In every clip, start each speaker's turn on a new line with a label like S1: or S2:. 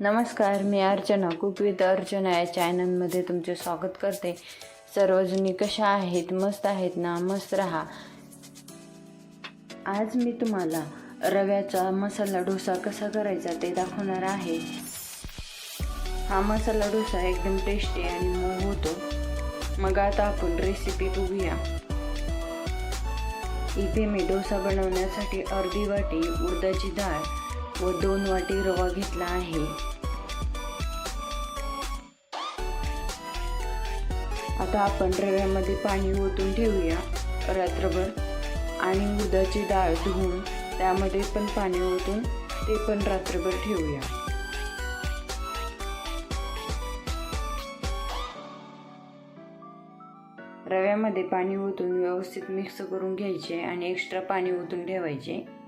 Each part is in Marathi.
S1: नमस्कार मी अर्चना कुक विथ अर्चना या चॅनलमध्ये तुमचे स्वागत करते. सर्वजणी कशा आहेत? मस्त आहेत ना? मस्त राहा. आज मी तुम्हाला रव्याचा मसाला डोसा कसा करायचा ते दाखवणार आहे. हा मसाला डोसा एकदम टेस्टी आणि मऊ होतो. मग आता आपण रेसिपी बघूया. इथे मी डोसा बनवण्यासाठी अर्धी वाटी उडदाची डाळ व दोन वाटी रवा घेतला आहे. आता आपण रव्यामध्ये पाणी ओतून ठेवूया. रात्रभर आणि उदाची डाळ धुवून त्यामध्ये पण पाणी ओतून ते पण रात्रभर ठेवूया. रव्यामध्ये पाणी ओतून व्यवस्थित मिक्स करून घ्यायचे आणि एक्स्ट्रा पाणी ओतून ठेवायचे.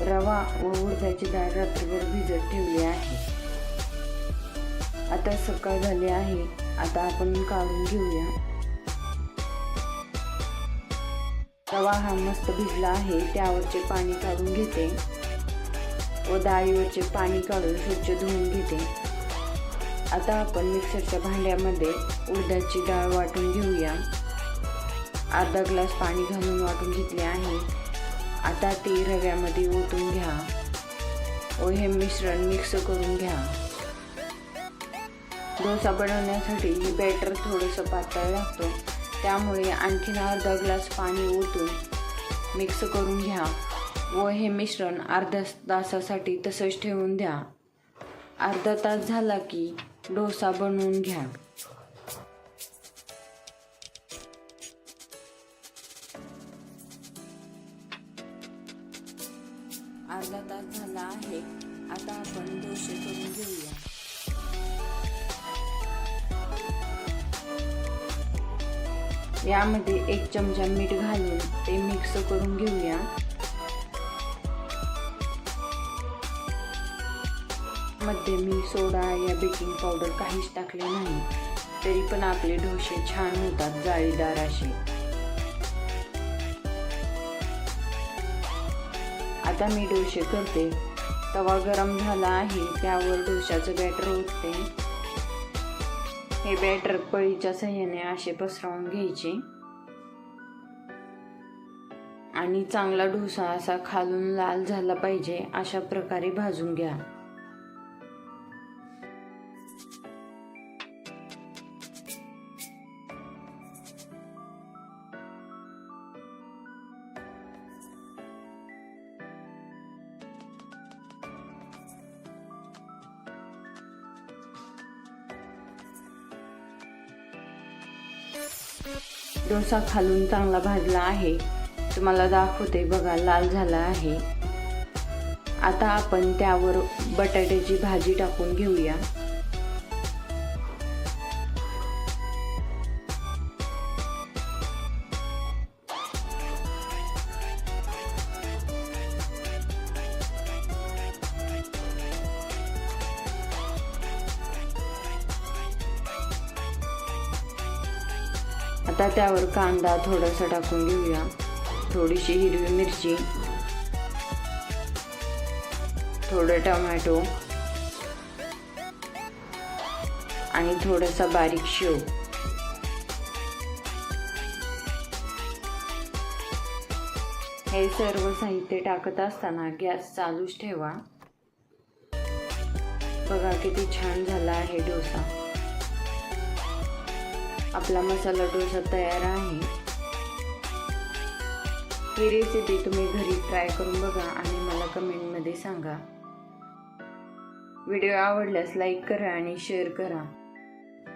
S1: रवा व उडदाची डाळ रात्रभर भिजत ठेवली आहे. आता सकाळ झाली आहे. आता आपण काढून घेऊया. रवा हा मस्त भिजला आहे. त्यावरचे पाणी काढून घेते. व डाळीवरचे पाणी काढून स्वच्छ धुवून घेते. आता आपण मिक्सरच्या भांड्यामध्ये उडदाची डाळ वाटून घेऊया. अर्धा ग्लास पाणी घालून वाटून घेतले आहे. आता ते रव्यामध्ये ओतून घ्या. व हे मिश्रण मिक्स करून घ्या. डोसा बनवण्यासाठी ही बॅटर थोडंसं पातळ लागतो. त्यामुळे आणखीन अर्धा ग्लास पाणी ओतून मिक्स करून घ्या. व हे मिश्रण अर्ध्या तासासाठी तसंच ठेवून द्या. अर्धा तास झाला की डोसा बनवून घ्या. अर्धा तास झाला आहे. आता आपण डोसे करून घेऊया. यामध्ये एक चमचा मीठ घालून ते मिक्स करून घेऊया. मध्ये मी सोडा या बेकिंग पावडर काहीच टाकले नाही. तरी पण आपले डोसे छान होतात जाळीदार असे. आता मी डोसे करते. तवा गरम झाला आहे त्यावर डोशाचं बॅटर ओतते. हे बॅटर पळीच्या सहाय्याने असे पसरवून घ्यायचे. आणि चांगला डोसा असा खालून लाल झाला पाहिजे अशा प्रकारे भाजून घ्या. डोसा खालून चांगला भाजला आहे. तुम्हाला दाखवते बघा लाल झाला आहे. आता आपण त्यावर बटाट्याची भाजी टाकून घेऊया. आता त्यावर कांदा थोडासा टाकून घेऊया. थोडीशी हिरवी मिरची थोडं टोमॅटो आणि थोडासा बारीक शेव. हे सर्व साहित्य टाकत असताना गॅस चालूच ठेवा. बघा किती छान झाला आहे डोसा. आपला मसाला डोसा तयार आहे. ही रेसिपी तुम्ही घरी ट्राय करून बघा आणि मला कमेंटमध्ये सांगा. व्हिडिओ आवडल्यास लाईक करा आणि शेअर करा.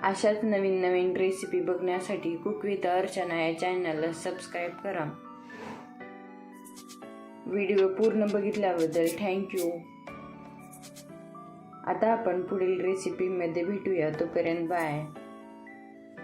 S1: अशाच नवीन नवीन रेसिपी बघण्यासाठी कुक विथ अर्चना या चॅनलला सबस्क्राईब करा. व्हिडिओ पूर्ण बघितल्याबद्दल थँक्यू आता आपण पुढील रेसिपीमध्ये भेटूया. तोपर्यंत बाय